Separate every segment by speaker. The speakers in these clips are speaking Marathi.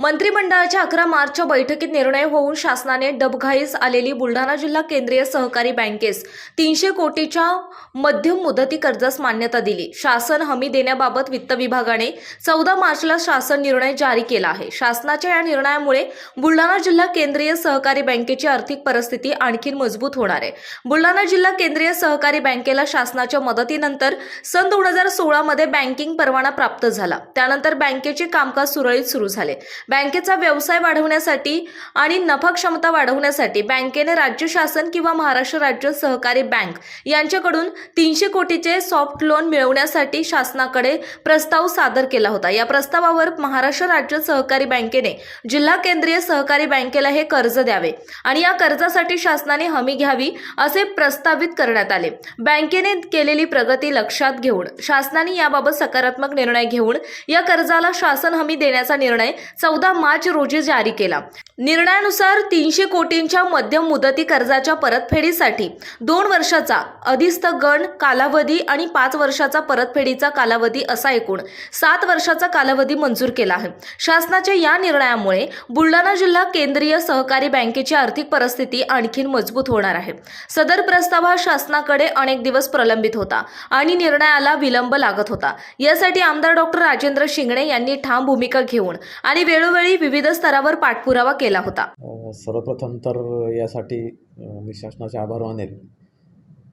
Speaker 1: मंत्रिमंडळाच्या अकरा मार्चच्या बैठकीत निर्णय होऊन शासनाने डबघाईस आलेली बुलढाणा जिल्हा केंद्रीय सहकारी बँकेस तीनशे कोटीच्या मध्यम मुदती कर्जास मान्यता दिली. शासन हमी देण्याबाबत वित्त विभागाने चौदा मार्चला शासन निर्णय जारी केला आहे. शासनाच्या या निर्णयामुळे बुलढाणा जिल्हा केंद्रीय सहकारी बँकेची आर्थिक परिस्थिती आणखी मजबूत होणार आहे. बुलढाणा जिल्हा केंद्रीय सहकारी बँकेला शासनाच्या मदतीनंतर सन दोन हजार सोळामध्ये बँकिंग परवाना प्राप्त झाला. त्यानंतर बँकेचे कामकाज सुरळीत सुरू झाले. बँकेचा व्यवसाय वाढवण्यासाठी आणि नफा क्षमता वाढवण्यासाठी बँकेने राज्य शासन किंवा महाराष्ट्र राज्य सहकारी बँक यांच्याकडून तीनशे कोटीचे सॉफ्ट लोन मिळवण्यासाठी शासनाकडे प्रस्ताव सादर केला होता. या प्रस्तावावर महाराष्ट्र राज्य सहकारी बँकेने जिल्हा केंद्रीय सहकारी बँकेला हे कर्ज द्यावे आणि या कर्जासाठी शासनाने हमी घ्यावी असे प्रस्तावित करण्यात आले. बँकेने केलेली प्रगती लक्षात घेऊन शासनाने याबाबत सकारात्मक निर्णय घेऊन या कर्जाला शासन हमी देण्याचा निर्णय चौदा मार्च रोजी जारी केला. निर्णयानुसार तीनशे कोटींच्या मध्यम मुदती कर्जाच्या परतफेडीसाठी दोन वर्षाचा अधिस्थगण कालावधी आणि पाच वर्षाचा परतफेडीचा कालावधी असा एकूण सात वर्षाचा कालावधी मंजूर केला आहे. शासनाच्या या निर्णयामुळे बुलढाणा जिल्हा केंद्रीय सहकारी बँकेची आर्थिक परिस्थिती आणखी मजबूत होणार आहे. सदर प्रस्ताव हा शासनाकडे अनेक दिवस प्रलंबित होता आणि निर्णयाला विलंब लागत होता. यासाठी आमदार डॉक्टर राजेंद्र शिंगणे यांनी ठाम भूमिका घेऊन आणि वेळोवेळी विविध स्तरावर पाठपुरावा केला. होता.
Speaker 2: अ, सर्वप्रथम तर यासाठी मी शासनाचे आभार मानेल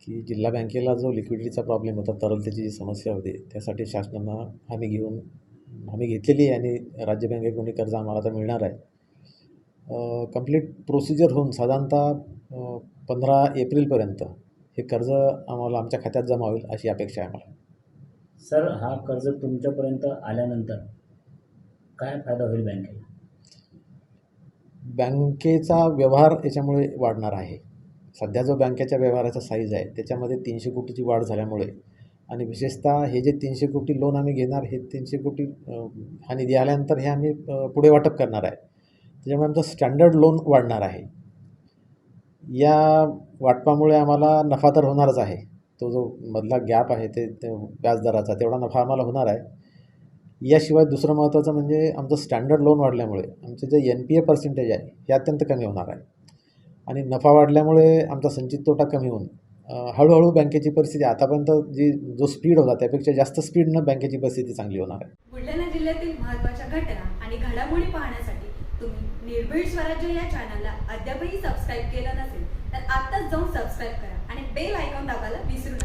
Speaker 2: की जिल्हा बँकेला जो लिक्विडिटीचा प्रॉब्लेम होता तरलतेची जी समस्या होती त्यासाठी शासनानं हमी घेऊन हमी घेतलेली आहे आणि राज्य बँकेकडून कर्ज आम्हाला आता मिळणार आहे. कंप्लीट प्रोसिजर होऊन साधारणतः पंधरा एप्रिलपर्यंत हे कर्ज आम्हाला आमच्या खात्यात जमा होईल अशी अपेक्षा आहे आम्हाला.
Speaker 3: सर हा कर्ज तुमच्यापर्यंत आल्यानंतर काय फायदा होईल बँकेला?
Speaker 2: बँकेचा व्यवहार याच्यामुळे वाढणार आहे. सध्या जो बँकेच्या व्यवहाराचा साईज आहे त्याच्यामध्ये तीनशे कोटीची वाढ झाल्यामुळे आणि विशेषतः हे जे तीनशे कोटी लोन आम्ही घेणार हे तीनशे कोटी हा निधी आल्यानंतर हे आम्ही पुढे वाटप करणार आहे. त्याच्यामुळे आमचं स्टँडर्ड लोन वाढणार आहे. या वाटपामुळे आम्हाला नफा तर होणारच आहे. तो जो मधला गॅप आहे ते व्याजदराचा तेवढा नफा आम्हाला होणार आहे. याशिवाय दुसरं महत्त्वाचं म्हणजे आमचं स्टँडर्ड लोन वाढल्यामुळे आमचे जे एन पी ए पर्सेंटेज आहे हे अत्यंत कमी होणार आहे. आणि नफा वाढल्यामुळे आमचा संचित तोटा कमी होऊन हळूहळू बँकेची परिस्थिती आतापर्यंत जी जो स्पीड होता त्यापेक्षा जास्त स्पीडनं बँकेची परिस्थिती चांगली होणार आहे.
Speaker 4: बुलढाणा जिल्ह्यातील महत्त्वाच्या घटना आणि घडामोडी पाहण्यासाठी तुम्ही निर्भीड स्वराज्य या चॅनलला अद्यापही सबस्क्राईब केलं नसेल तर आत्ताच जाऊन सबस्क्राईब करा आणि बेल आयकॉन दाबायला विसरू नका.